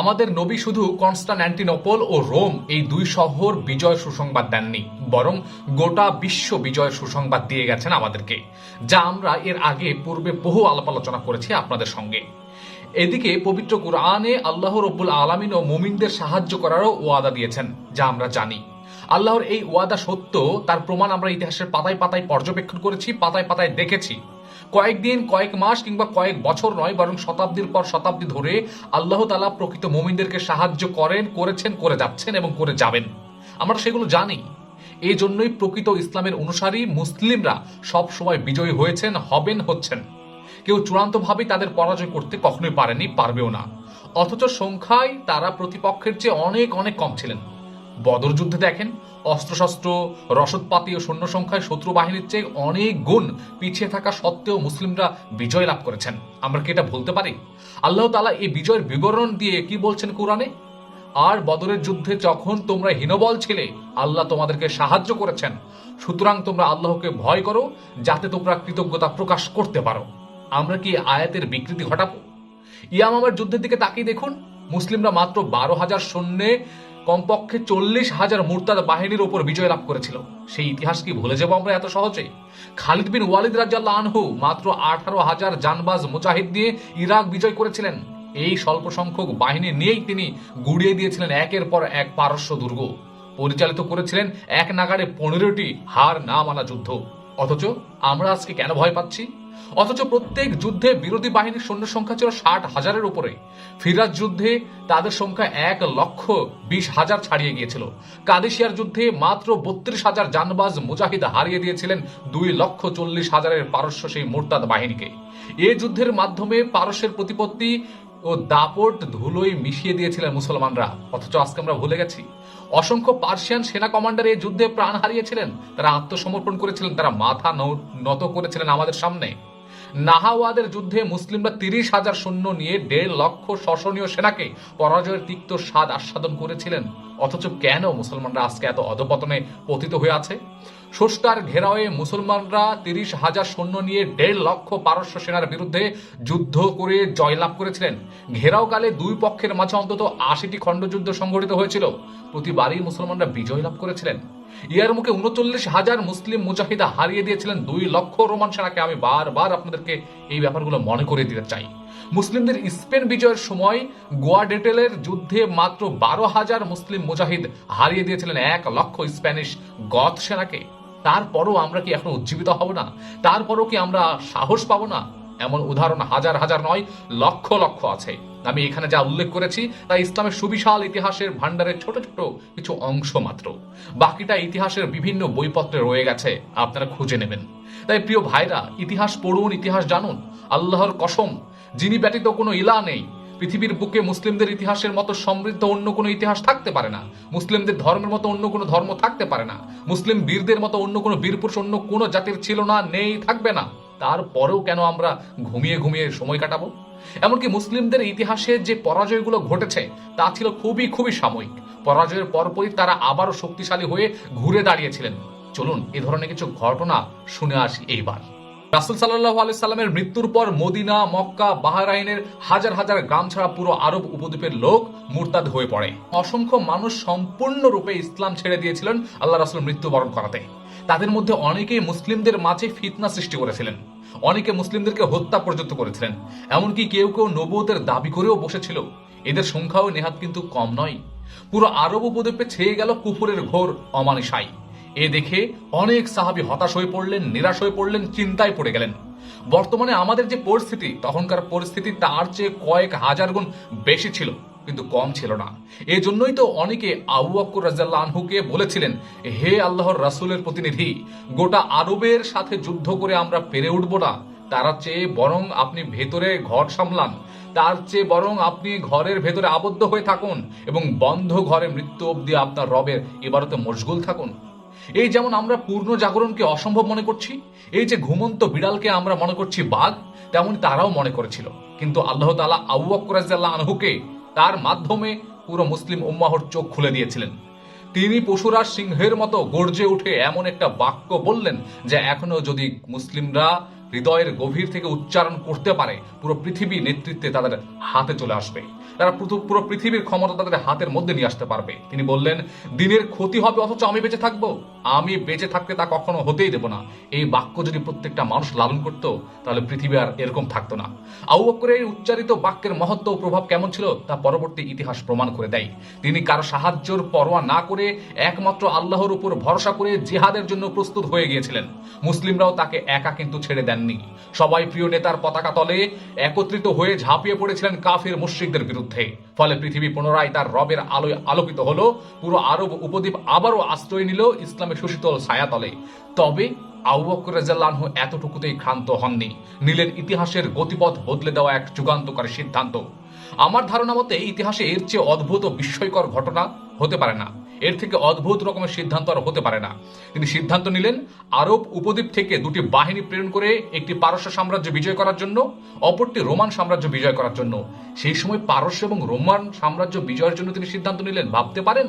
আমাদের নবী শুধু কনস্টান্টিনোপল ও রোম এই দুই শহর বিজয় সুসংবাদ দেননি, বরং গোটা বিশ্ব বিজয় সুসংবাদ দিয়ে গেছেন আমাদেরকে, যা আমরা এর আগে পূর্বে বহু আলাপ আলোচনা করেছি আপনাদের সঙ্গে। এদিকে পবিত্র কোরআনে আল্লাহ রব্বুল আলমিন ও মুমিনদের সাহায্য করারও ওয়াদা দিয়েছেন, যা আমরা জানি। আল্লাহর এই ওয়াদা সত্য, তার প্রমাণ আমরা ইতিহাসের পাতায় পাতায় পর্যবেক্ষণ করেছি, পাতায় পাতায় দেখেছি। কয়েকদিন কয়েক মাস কিংবা কয়েক বছর নয়, বরং শতাব্দীর পর শতাব্দী ধরে আল্লাহ তালা প্রকৃত মোমিনদেরকে সাহায্য করেন, করেছেন, করে যাচ্ছেন এবং করে যাবেন। আমরা সেগুলো জানি। এই জন্যই প্রকৃত ইসলামের অনুসারী মুসলিমরা সব সময় বিজয়ী হয়েছেন, হবেন, হচ্ছেন। কেউ চূড়ান্তভাবেই তাদের পরাজয় করতে কখনোই পারেনি, পারবেও না। অথচ সংখ্যায় তারা প্রতিপক্ষের চেয়ে অনেক অনেক কম ছিলেন। বদর যুদ্ধে দেখেন, অস্ত্রশস্ত্র, রসদপাতি ও সৈন্য সংখ্যায় শত্রু বাহিনীর চেয়ে অনেক গুণ পিছিয়ে থাকা সত্ত্বেও মুসলিমরা বিজয় লাভ করেছেন। আমরা কি এটা বলতে পারি? আল্লাহ তালা এই বিজয়ের বিবরণ দিয়ে কি বলছেন কোরআনে? আর বদরের যুদ্ধে যখন তোমরা হীনবল ছিলে, আল্লাহ তোমাদেরকে সাহায্য করেছেন। সুতরাং তোমরা আল্লাহকে ভয় করো, যাতে তোমরা কৃতজ্ঞতা প্রকাশ করতে পারো। আমরা কি আয়াতের বিকৃতি ঘটাবো? ইয়ামামার যুদ্ধের দিকে তাকিয়ে দেখুন, মুসলিমরা মাত্র বারো হাজার সৈন্যে কমপক্ষে চল্লিশ হাজার মুরতাদ বাহিনীর উপর বিজয় লাভ করেছিল। সেই ইতিহাস কি ভুলে যাব আমরা এত সহজে? খালিদ বিন ওয়ালিদ রাজ্লাহ আনহু মাত্র আঠারো হাজার জানবাজ মুজাহিদ দিয়ে ইরাক বিজয় করেছিলেন। এই স্বল্প সংখ্যক বাহিনী নিয়েই তিনি গুড়িয়ে দিয়েছিলেন একের পর এক পারস্য দুর্গ। পরিচালিত করেছিলেন এক নাগাড়ে পনেরোটি হার না মানা যুদ্ধ। অথচ আমরা আজকে কেন ভয় পাচ্ছি? অথচ প্রত্যেক যুদ্ধে বিরোধী বাহিনীর সৈন্য সংখ্যা ছিল ষাট হাজারের উপরে। ফিরাজ যুদ্ধে তাদের সংখ্যা এক লক্ষ বিশ হাজার ছাড়িয়ে গিয়েছিল। কাদেশিয়ার যুদ্ধে মাত্র বত্রিশ হাজার জানবাজ মুজাহিদ হারিয়ে দিয়েছিলেন দুই লক্ষ চল্লিশ হাজারের পারস্য সেই মোরতাদ বাহিনীকে। এ যুদ্ধের মাধ্যমে পারস্যের প্রতিপত্তি ও দাপট ধুলোই মিশিয়ে দিয়েছিলেন মুসলমানরা। অথচ আজকে আমরা ভুলে গেছি। অসংখ্য পার্সিয়ান সেনা কমান্ডার এই যুদ্ধে প্রাণ হারিয়েছিলেন। তারা আত্মসমর্পণ করেছিলেন, তারা মাথা নত করেছিলেন আমাদের সামনে। নাহাওয়াদের যুদ্ধে মুসলিমরা তিরিশ হাজার সৈন্য নিয়ে দেড় লক্ষ শোষণীয় সেনাকে পরাজয়ের তিক্ত স্বাদ আস্বাদন করেছিলেন। অথচ কেন মুসলমানরা আজকে এত অধপতনে পতিত হয়ে আছে? ষষ্ঠার ঘেরাওয়ে মুসলমানরা তিরিশ হাজার সৈন্য নিয়ে দেড় লক্ষ পারস্য সেনার বিরুদ্ধে যুদ্ধ করে জয়লাভ করেছিলেন। ঘেরাওকালে দুই পক্ষের মাঝে অন্তত আশিটি খণ্ডযুদ্ধ সংঘটিত হয়েছিল। প্রতিবারই মুসলমানরা বিজয় লাভ করেছিলেন। ইয়ার মুখে উনচল্লিশ হাজার মুসলিম মুজাহিদা হারিয়ে দিয়েছিলেন দুই লক্ষ রোমান সেনাকে। আমি বারবার আপনাদেরকে এই ব্যাপারগুলো মনে করে দিতে চাই। মুসলিমদের স্পেন বিজয়ের সময় গোয়াডেটেলের যুদ্ধে মাত্র বারো হাজার মুসলিম মুজাহিদ হারিয়ে দিয়েছিলেন এক লক্ষ স্প্যানিশ গথ সেনাকে। তারপরও আমরা কি এখন উজ্জীবিত হব না? তারপরও কি আমরা সাহস পাবো না? এমন উদাহরণ হাজার হাজার নয়, লক্ষ লক্ষ আছে। আমি এখানে যা উল্লেখ করেছি, তা ইসলামের সুবিশাল ইতিহাসের ভান্ডারের ছোট ছোট কিছু অংশ মাত্র। বাকিটা ইতিহাসের বিভিন্ন বইপত্রে রয়ে গেছে, আপনারা খুঁজে নেবেন। তাই প্রিয় ভাইরা, ইতিহাস পড়ুন, ইতিহাস জানুন। আল্লাহর কসম, যিনি ব্যতীত কোনো ইলা নেই। পৃথিবীর বুকে মুসলিমদের ইতিহাসের মতো সমৃদ্ধ অন্য কোনো ইতিহাস থাকতে পারে না। মুসলিমদের ধর্মের মতো অন্য কোনো ধর্ম থাকতে পারে না। মুসলিম বীরদের মতো অন্য কোনো বীরপুরুষ অন্য কোনো জাতির ছিল না, নেই, থাকবে না। তারপরেও কেন আমরা ঘুমিয়ে ঘুমিয়ে সময় কাটাবো? এমনকি মুসলিমদের ইতিহাসে যে পরাজয়গুলো ঘটেছে, তা ছিল খুবই খুবই সাময়িক। পরাজয়ের পরপরই তারা আবারও শক্তিশালী হয়ে ঘুরে দাঁড়িয়েছিলেন। চলুন এ ধরনের কিছু ঘটনা শুনে আসি এইবার। রাসুল সাল্লাহ আলি সাল্লামের মৃত্যুর পর মদিনা, মক্কা, বাহরাইনের হাজার হাজার গ্রাম ছাড়া পুরো আরব উপদ্বীপের লোক মুরতাদ হয়ে পড়ে। অসংখ্য মানুষ সম্পূর্ণরূপে ইসলাম ছেড়ে দিয়েছিলেন আল্লাহ রাসুল মৃত্যুবরণ করাতে। তাদের মধ্যে অনেকেই মুসলিমদের মাঝে ফিতনা সৃষ্টি করেছিলেন। অনেকে মুসলিমদেরকে হত্যা পর্যন্ত করেছিলেন। এমনকি কেউ কেউ নবুয়তের দাবি করেও বসেছিল। এদের সংখ্যাও নেহাত কিন্তু কম নয়। পুরো আরব উপদ্বীপে ছেয়ে গেল কুফুরের ঘোর অমানিসাই এ দেখে অনেক সাহাবি হতাশ হয়ে পড়লেন, নিরাশ হয়ে পড়লেন, চিন্তায় পড়ে গেলেন। বর্তমানে আমাদের যে পরিস্থিতি, তখনকার পরিস্থিতি তার চেয়ে কয়েক হাজার গুণ বেশি ছিল, কিন্তু কম ছিল না। এই জন্যই তো অনেকে আবু বকর রাজাল্লাহ আনহুকে বলেছিলেন, হে আল্লাহর রাসূলের প্রতিনিধি, গোটা আরবের সাথে যুদ্ধ করে আমরা পেরে উঠব না। তার চেয়ে বরং আপনি ভেতরে ঘর সামলান। তার চেয়ে বরং আপনি ঘরের ভেতরে আবদ্ধ হয়ে থাকুন এবং বন্ধ ঘরে মৃত্যু অবধি আপনার রবের এবারতে মশগুল থাকুন। এই যেমন আমরা পূর্ণ জাগরণকে অসম্ভব মনে করছি, এই যে ঘুমন্ত বিড়ালকে আমরা মনে করছি বাঘ, তেমনি তারাও মনে করেছিল। কিন্তু আল্লাহ তালা আবু আকরাজাল্লাহ আনহুকে তার মাধ্যমে পুরো মুসলিম উম্মাহর চোখ খুলে দিয়েছিলেন। তিনি পশুরা সিংহের মতো গর্জে উঠে এমন একটা বাক্য বললেন যে, এখনও যদি মুসলিমরা হৃদয়ের গভীর থেকে উচ্চারণ করতে পারে, পুরো পৃথিবী নেতৃত্বে তাদের হাতে চলে আসবে। তারা পুরো পৃথিবীর ক্ষমতা তাদের হাতের মধ্যে নিয়ে আসতে পারবে। তিনি বললেন, দিনের ক্ষতি হবে, অথচ আমি বেঁচে থাকব। আমি বেঁচে থাকতে তা কখনো হতেই দেব না। এই বাক্য যদি প্রত্যেকটা মানুষ লালন করতো, তাহলে পৃথিবী আর এরকম থাকতো না। আউ এই উচ্চারিত বাক্যের মহত্ব ও প্রভাব কেমন ছিল, তা পরবর্তী ইতিহাস প্রমাণ করে দেয়। তিনি কারও সাহায্যর পরোয়া না করে একমাত্র আল্লাহর উপর ভরসা করে জিহাদের জন্য প্রস্তুত হয়ে গিয়েছিলেন। মুসলিমরাও তাকে একা কিন্তু ছেড়ে দেননি সবাই প্রিয় নেতার পতাকা তলে একত্রিত হয়ে ঝাঁপিয়ে পড়েছিলেন কাফের মুশ্রিকদের বিরুদ্ধে। ফলে পৃথিবী পুনরায় তার রবের আলোয় আলোকিত হলো, পুরো আরব উপদ্বীপ আবারও আশ্রয় নিল ইসলামের সুশীতল ছায়াতলে। তবে আবু বকর এতটুকুতেই ক্ষান্ত হননি। নিলেন ইতিহাসের গতিপথ বদলে দেওয়া এক যুগান্তকারী সিদ্ধান্ত। আমার ধারণা মতে ইতিহাসে এর চেয়ে অদ্ভুত ও বিস্ময়কর ঘটনা হতে পারে না। এর থেকে অদ্ভুত রকমের সিদ্ধান্ত আর হতে পারে না। তিনি সিদ্ধান্ত নিলেন, আরব উপদ্বীপ থেকে দুটি বাহিনী প্রেরণ করে একটি পারস্য সাম্রাজ্য বিজয় করার জন্য, অপরটি রোমান সাম্রাজ্য বিজয় করার জন্য। সেই সময় পারস্য এবং রোমান সাম্রাজ্য বিজয়ের জন্য তিনি সিদ্ধান্ত নিলেন। ভাবতে পারেন?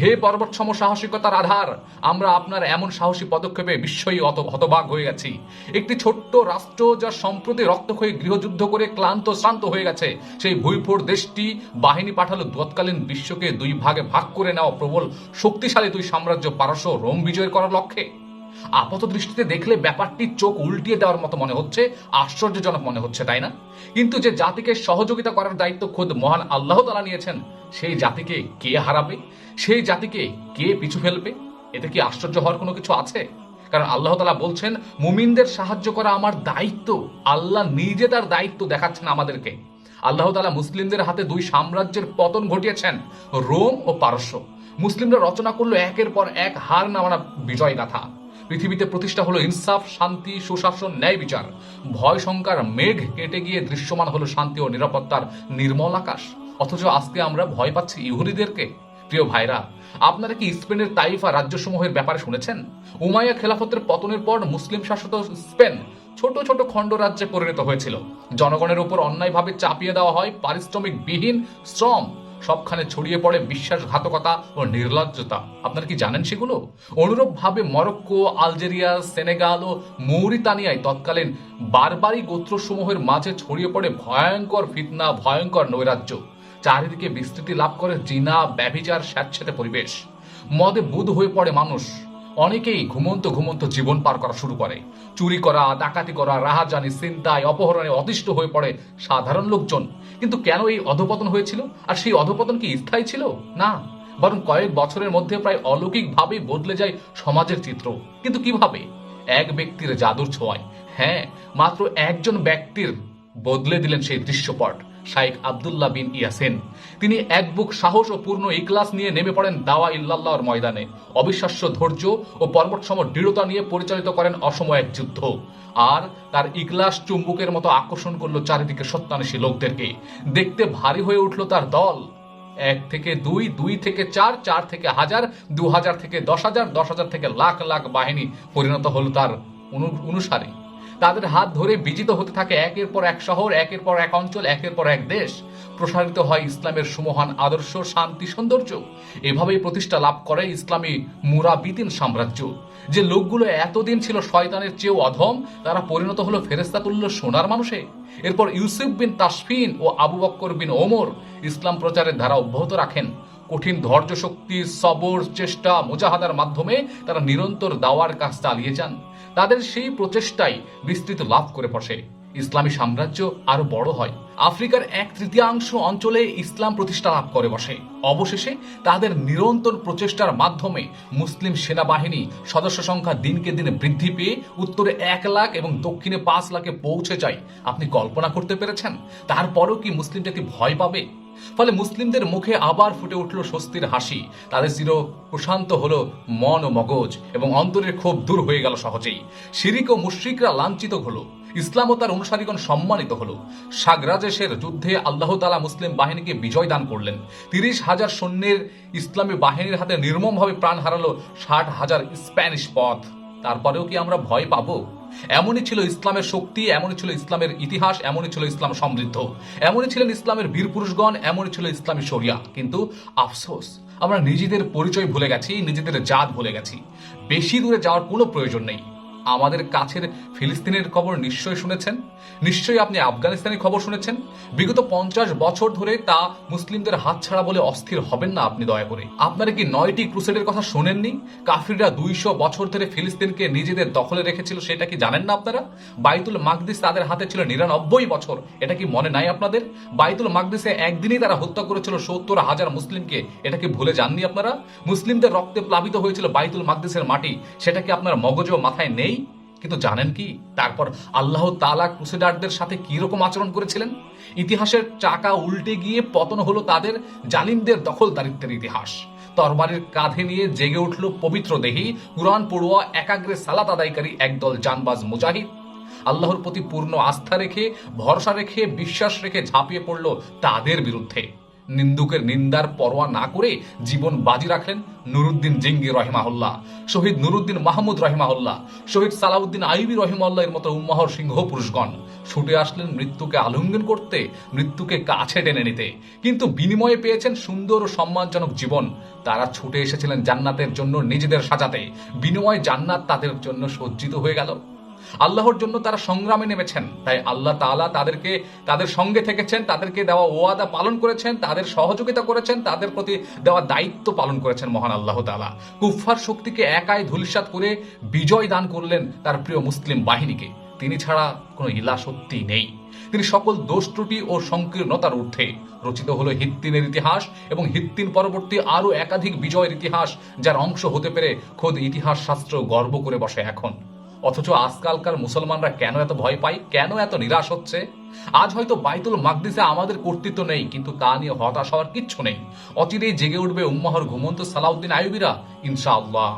হে পর্বত সম সাহসিকতার আধার, আমরা আপনার এমন সাহসী পদক্ষেপে বিস্ময়ী অত হতবাক হয়ে গেছি। একটি ছোট্ট রাষ্ট্র যা সম্প্রতি রক্তক্ষয়ী গৃহযুদ্ধ করে ক্লান্ত শ্রান্ত হয়ে গেছে, সেই ভুইফোর দেশটি বাহিনী পাঠালো তৎকালীন বিশ্বকে দুই ভাগে ভাগ করে নেওয়া প্রবল, শক্তিশালী দুই সাম্রাজ্য পারস্য রোম বিজয় করার লক্ষ্যে। আপাত দৃষ্টিতে দেখলে ব্যাপারটি চোখ উল্টিয়ে দেওয়ার মতো মনে হচ্ছে, আশ্চর্যজনক মনে হচ্ছে, তাই না? কিন্তু যে জাতিকে সহযোগিতা করার দায়িত্ব খোদ মহান আল্লাহ তালা নিয়েছেন, সেই জাতিকে কে হারাবে? সেই জাতিকে কে পিছু ফেলবে? এতে কি আশ্চর্য হওয়ার কোনো কিছু আছে? কারণ আল্লাহ তালা বলছেন, মুমিনদের সাহায্য করা আমার দায়িত্ব। আল্লাহ নিজে তার দায়িত্ব দেখাচ্ছেন আমাদেরকে। আল্লাহ তালা মুসলিমদের হাতে দুই সাম্রাজ্যের পতন ঘটিয়েছেন, রোম ও পারস্য। মুসলিমরা রচনা করল একের পর এক হার নামানা বিজয় গাথা পৃথিবীতে প্রতিষ্ঠা হলো ইনসাফ, শান্তি, সুশাসন, ন্যায় বিচার। ভয়, শঙ্কার মেঘ কেটে গিয়ে দৃশ্যমান হলো শান্তি ও নিরাপত্তার নির্মল আকাশ। অথচ আজকে আমরা ভয় পাচ্ছি ইহুদিদেরকে। প্রিয় ভাইরা, আপনারা কি স্পেনের তাইফা রাজ্যসমূহের ব্যাপারে শুনেছেন? উমাইয়া খেলাফতের পতনের পর মুসলিম শাসিত স্পেন ছোট ছোট খণ্ড রাজ্যে পরিণত হয়েছিল। জনগণের উপর অন্যায়ভাবে চাপিয়ে দেওয়া হয় পারিশ্রমিক বিহীন শ্রম। সবখানে ছড়িয়ে পড়ে বিশ্বাসঘাতকতা ও নির্লজ্জতা। আপনারা কি জানেন সেগুলো? অনুরূপভাবে মরক্কো, আলজেরিয়া, সেনেগাল ও মৌরিতানিয়ায় তৎকালীন বারবারই গোত্রসমূহের মাঝে ছড়িয়ে পড়ে ভয়ঙ্কর ফিতনা, ভয়ঙ্কর নৈরাজ্য। চারিদিকে বিস্তৃতি লাভ করে জিনা, ব্যভিচার স্যাঁতস্যাঁতে পরিবেশ। মদে বুধ হয়ে পড়ে মানুষ। অনেকেই ঘুমন্ত ঘুমন্ত জীবন পার করা শুরু করে। চুরি করা, ডাকাতি করা, রাহাজানি চিন্তায় অপহরণে অতিষ্ঠ হয়ে পড়ে সাধারণ লোকজন। কিন্তু কেন এই অধপতন হয়েছিল? আর সেই অধপতন কি স্থায়ী ছিল? না। বরং কয়েক বছরের মধ্যে প্রায় অলৌকিকভাবেই বদলে যায় সমাজের চিত্র। কিন্তু কীভাবে? এক ব্যক্তির জাদুর ছোঁয়ায়। হ্যাঁ মাত্র একজন ব্যক্তির বদলে দিলেন সেই দৃশ্যপট। শাইখ আবদুল্লাহ বিন ইয়াসেন। তিনি এক বুক সাহস ও পূর্ণ ইকলাস নিয়ে নেমে পড়েন দাওয়া ইল্লাল্লাহর ময়দানে। অবিশ্বাস্য ধৈর্য ও পর্বতসম দৃঢ়তা নিয়ে পরিচালিত করেন অসম এক যুদ্ধ। আর তার ইকলাস চুম্বুকের মতো আকর্ষণ করল চারিদিকে সত্যানুষী লোকদেরকে। দেখতে ভারী হয়ে উঠল তার দল। এক থেকে দুই দুই থেকে চার চার থেকে হাজার দু হাজার থেকে দশ হাজার দশ হাজার থেকে লাখ লাখ বাহিনী পরিণত হল তার অনু- অনুসারে। তাদের হাত ধরে বিজিত হতে থাকে একের পর এক শহর, একের পর এক অঞ্চল, একের পর এক দেশ। প্রসারিত হয় ইসলামের সুমহান আদর্শ, শান্তি, সৌন্দর্য। এভাবেই প্রতিষ্ঠা লাভ করে ইসলামী মুরাবিদিন সাম্রাজ্য। যে লোকগুলো এতদিন ছিল শয়তানের চেয়েও অধম, তারা পরিণত হলো ফেরেস্তা তুল্য সোনার মানুষে। এরপর ইউসুফ বিন তাসফিন ও আবু বক্কর বিন ওমর ইসলাম প্রচারের ধারা অব্যাহত রাখেন। কঠিন ধৈর্য শক্তি সবর, চেষ্টা, মুজাহাদার মাধ্যমে তারা নিরন্তর দাওয়ার কাজ চালিয়ে যান। তাদের সেই প্রচেষ্টাই বিস্তৃত লাভ করে বসে। ইসলামী সাম্রাজ্য আরও বড় হয়। আফ্রিকার এক তৃতীয়াংশ অঞ্চলে ইসলাম প্রতিষ্ঠা লাভ করে বসে। অবশেষে তাদের নিরন্তর প্রচেষ্টার মাধ্যমে মুসলিম সেনাবাহিনী সদস্য সংখ্যা দিনকে দিনে বৃদ্ধি পেয়ে উত্তরে এক লাখ এবং দক্ষিণে পাঁচ লাখে পৌঁছে যায়। আপনি কল্পনা করতে পেরেছেন? তারপরেও কি মুসলিম জাতি ভয় পাবে? ফলে মুসলিমদের মুখে আবার ফুটে উঠল স্বস্তির হাসি। তাদের চির প্রশান্ত হলো মন ও মগজ এবং অন্তরের ক্ষোভ দূর হয়ে গেল সহজেই। শিরিক ও মুশ্রিকরা লাঞ্ছিত হলো। ইসলাম ও তার অনুসারীগণ সম্মানিত হলো। সাগরাজেশের যুদ্ধে আল্লাহ তালা মুসলিম বাহিনীকে বিজয় দান করলেন। তিরিশ হাজার সৈন্যের ইসলামী বাহিনীর হাতে নির্মমভাবে প্রাণ হারালো ষাট হাজার স্প্যানিশ পথ। তারপরেও কি আমরা ভয় পাবো? এমনই ছিল ইসলামের শক্তি, এমনই ছিল ইসলামের ইতিহাস, এমনই ছিল ইসলাম সমৃদ্ধ। এমনই ছিলেন ইসলামের বীর পুরুষগণ, এমনই ছিল ইসলামী শরিয়া। কিন্তু আফসোস, আমরা নিজেদের পরিচয় ভুলে গেছি, নিজেদের জাত ভুলে গেছি। বেশি দূরে যাওয়ার কোনো প্রয়োজন নেই। আমাদের কাছের ফিলিস্তিনের খবর নিশ্চয়ই শুনেছেন? নিশ্চয়ই আপনি আফগানিস্তানের খবর শুনেছেন? বিগত পঞ্চাশ বছর ধরে তা মুসলিমদের হাতছাড়া বলে অস্থির হবেন না আপনি দয়া করে। আপনারা কি নয়টি ক্রুসেডের কথা শোনেননি? কাফিররা দুইশো বছর ধরে ফিলিস্তিনকে নিজেদের দখলে রেখেছিল, সেটা কি জানেন না আপনারা? বাইতুল মাকদিস তাদের হাতে ছিল নিরানব্বই বছর, এটা কি মনে নাই আপনাদের? বাইতুল মাকদিসে একদিনই তারা হত্যা করেছিল সত্তর হাজার মুসলিমকে, এটা কি ভুলে যাননি আপনারা? মুসলিমদের রক্তে প্লাবিত হয়েছিল বাইতুল মাকদিসের মাটি, সেটা কি আপনার মগজ ও মাথায় নেই? কিন্তু জানেন কি? তারপর আল্লাহ তালা ক্রুসেডারদের সাথে কি রকম আচরণ করেছিলেন? ইতিহাসের চাকা উল্টে গিয়ে পতন হলো তাদের জালিমদের দখলদারিত্বের ইতিহাস। তরবারির কাঁধে নিয়ে জেগে উঠল পবিত্র দেহি, কুরআন পড়ুয়া, একাগ্রে সালাত আদায়কারী একদল জানবাজ মুজাহিদ। আল্লাহর প্রতি পূর্ণ আস্থা রেখে, ভরসা রেখে, বিশ্বাস রেখে ঝাঁপিয়ে পড়ল তাদের বিরুদ্ধে। নিন্দুকের নিন্দার পরোয়া না করে জীবন বাজি রাখলেন নুরুদ্দিন জিঙ্গি রহিমাহুল্লাহ, শহীদ নুরুদ্দিন মাহমুদ রহিমাহুল্লাহ, শহীদ সালাউদ্দিন আইবি রহিমাল্লাহ এর মতো উম্মাহর সিংহ পুরুষগণ ছুটে আসলেন মৃত্যুকে আলিঙ্গন করতে, মৃত্যুকে কাছে টেনে নিতে। কিন্তু বিনিময়ে পেয়েছেন সুন্দর ও সম্মানজনক জীবন। তারা ছুটে এসেছিলেন জান্নাতের জন্য নিজেদের সাজাতে। বিনিময়ে জান্নাত তাদের জন্য সজ্জিত হয়ে গেল। আল্লাহর জন্য তারা সংগ্রামে নেমেছেন। তাই আল্লাহ তাআলা তাদেরকে, তাদের সঙ্গে থেকেছেন, তাদেরকে দেওয়া ওয়াদা পালন করেছেন, তাদের সহযোগিতা করেছেন, তাদের প্রতি দেওয়া দায়িত্ব পালন করেছেন মহান আল্লাহ তাআলা। কুফফার শক্তিকে একাই ধূলিসাৎ করে বিজয় দান করলেন তার প্রিয় মুসলিম বাহিনীকে। তিনি ছাড়া কোনো ইলা সত্যি নেই। তিনি সকল দোষ ত্রুটি ও সংকীর্ণতার ঊর্ধ্বে। রচিত হলো হিত্তিনের ইতিহাস এবং হিত্তিন পরবর্তী আরও একাধিক বিজয়ের ইতিহাস, যার অংশ হতে পেরে খোদ ইতিহাস শাস্ত্র গর্ব করে বসে এখন। অথচ আজকালকার মুসলমানরা কেন এত ভয় পায়? কেন এত নিরাশ হচ্ছে? আজ হয়তো বাইতুল মাকদিসে আমাদের কর্তৃত্ব নেই, কিন্তু তা নিয়ে হতাশ হওয়ার কিচ্ছু নেই। অচিরেই জেগে উঠবে উম্মাহর ঘুমন্ত সালাউদ্দিন আয়ুবিরা ইনশাআল্লাহ।